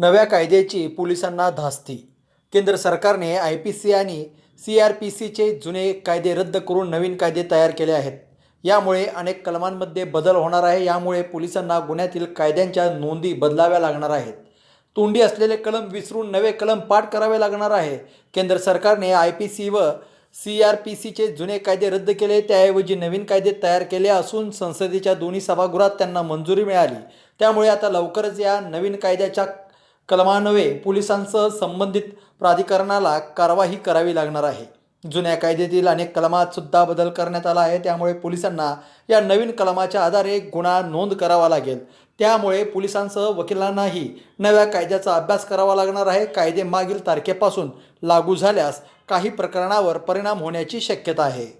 नव्या कायद्याची पोलिसांना धास्ती. केंद्र सरकारने आय पी सी आणि सी आर पी सीचे जुने कायदे रद्द करून नवीन कायदे तयार केले आहेत. यामुळे अनेक कलमांमध्ये बदल होणार आहे. यामुळे पोलिसांना गुन्ह्यातील कायद्यांच्या नोंदी बदलाव्या लागणार आहेत. तोंडी असलेले कलम विसरून नवे कलम पाठ करावे लागणार आहे. केंद्र सरकारने आय पी सी व सी आर पी सीचे जुने कायदे रद्द केले. त्याऐवजी नवीन कायदे तयार केले असून संसदेच्या दोन्ही सभागृहात त्यांना मंजुरी मिळाली. त्यामुळे आता लवकरच या नवीन कायद्याच्या कलमान्वये पोलिसांसह संबंधित प्राधिकरणाला कारवाई करावी लागणार आहे. जुन्या कायद्यातील अनेक कलमात सुद्धा बदल करण्यात आला आहे. त्यामुळे पोलिसांना या नवीन कलमाच्या आधारे गुन्हा नोंद करावा लागेल. त्यामुळे पोलिसांसह वकिलांनाही नव्या कायद्याचा अभ्यास करावा लागणार आहे. कायदे मागील तारखेपासून लागू झाल्यास काही प्रकरणावर परिणाम होण्याची शक्यता आहे.